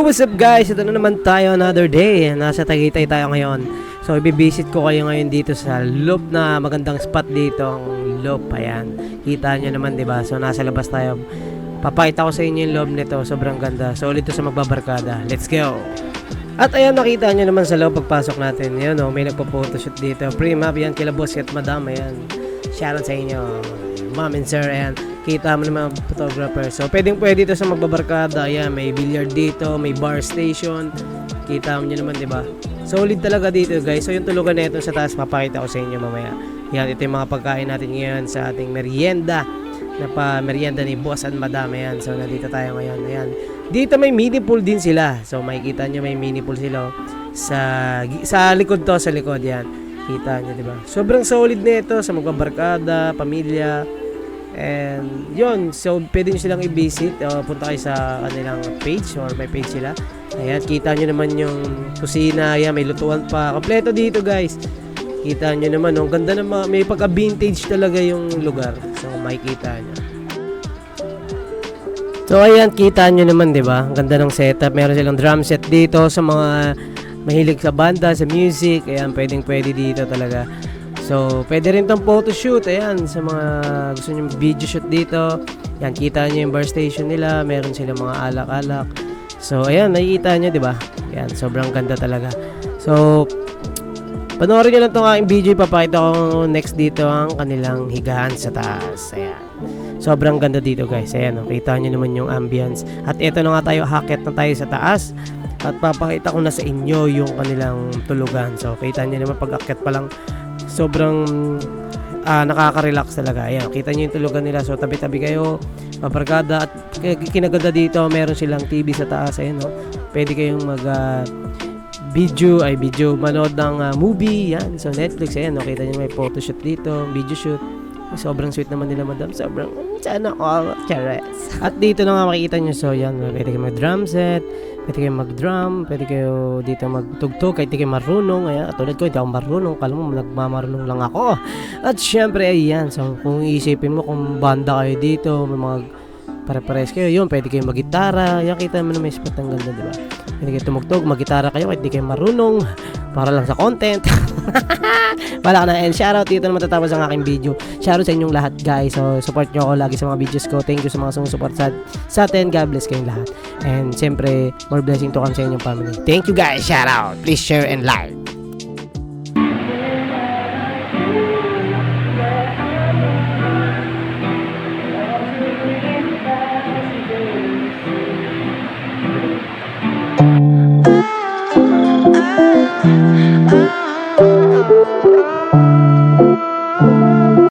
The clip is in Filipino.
what's up guys? Ito na naman tayo another day. Nasa Tagaytay tayo ngayon. So, ibibisit ko kayo ngayon dito sa loop na magandang spot dito. Ang loop, ayan. Kita nyo naman, di ba? So, nasa labas tayo. Papakita ko sa inyo yung loob nito. Sobrang ganda. Solid to sa magbabarkada. Let's go! At ayan, nakita nyo naman sa loob pagpasok natin. Yan oh, may nagpo-photoshoot dito. Pre-map yan, kila boss at madam. Ayan. Shoutout sa inyo. Ma'am and sir, ayan. Kita mo naman ang photographer. So, pwedeng pwede dito sa magbabarkada. Ayan, may billiard dito, may bar station. Kita mo nyo naman, di ba? Solid talaga dito, guys. So, yung tulugan na ito sa taas, papakita ko sa inyo mamaya. Yan, ito yung mga pagkain natin ngayon sa ating merienda na pa merienda ni Boss and Madam. Ayan, so nandito tayo ngayon. Ayan. Dito may mini pool din sila. So makikita nyo may mini pool sila oh. sa sa likod to, sa likod yan. Kita nyo, di ba? Sobrang solid nito sa magbabarkada, pamilya. And yun, so pwede nyo silang i-visit. O, punta kayo sa kanilang page or may page sila. Ayan, kita nyo naman yung kusina. Ayan, may lutuan pa. Kompleto dito guys. Kita nyo naman, oh, ang ganda mga, may pagka-vintage talaga yung lugar. So, makikita nyo. So, ayan, kita nyo naman, di ba? Ang ganda ng setup. Meron silang drum set dito sa mga mahilig sa banda, sa music. Ayan, pwedeng pwede dito talaga. So, pwede rin tong photo shoot. Ayan, sa mga gusto nyo video shoot dito. Ayan, kita nyo yung bar station nila. Meron silang mga alak-alak. So, ayan, nakikita nyo, di ba? Ayan, sobrang ganda talaga. So, Panoorin nyo lang itong aking video. Ipapakita ko next dito ang kanilang higaan sa taas. Ayan. Sobrang ganda dito guys. Ayan, oh, kita nyo naman yung ambience. At ito na nga tayo, hakit na tayo sa taas. At papakita ko na sa inyo yung kanilang tulugan. So, kita nyo naman pag akyat pa lang, sobrang ah, nakaka-relax talaga. Ayan, kita nyo yung tulugan nila. So, tabi-tabi kayo, paparkada. At kinaganda dito, meron silang TV sa taas. Ayan, oh. Pwede kayong mag... ah, video ay video manood ng ah, movie yan so Netflix ayan nakita niyo may photoshoot dito video shoot sobrang sweet naman nila madam sobrang sana all chares at dito na nga makikita niyo so yan pwede kayo mag drum set pwede kayo mag drum pwede kayo dito magtugtog kahit di kayo marunong ayan tulad ko hindi ako marunong kala mo nagmamarunong lang ako. At syempre ayan so kung iisipin mo kung banda kayo dito may mga pare-pares kayo yun pwede kayo mag-gitara yan kita mo na may spot ang ganda diba pwede kayo tumugtog mag-gitara kayo kahit di kayo marunong para lang sa content. Wala na. And shoutout dito na matatapos ang aking video. Shoutout sa inyong lahat guys. So support nyo ako lagi sa mga videos ko. Thank you sa mga sumusupport sa, sa atin. God bless kayong lahat. And siyempre more blessing to come sa inyong family. Thank you guys. Shoutout. Please share and like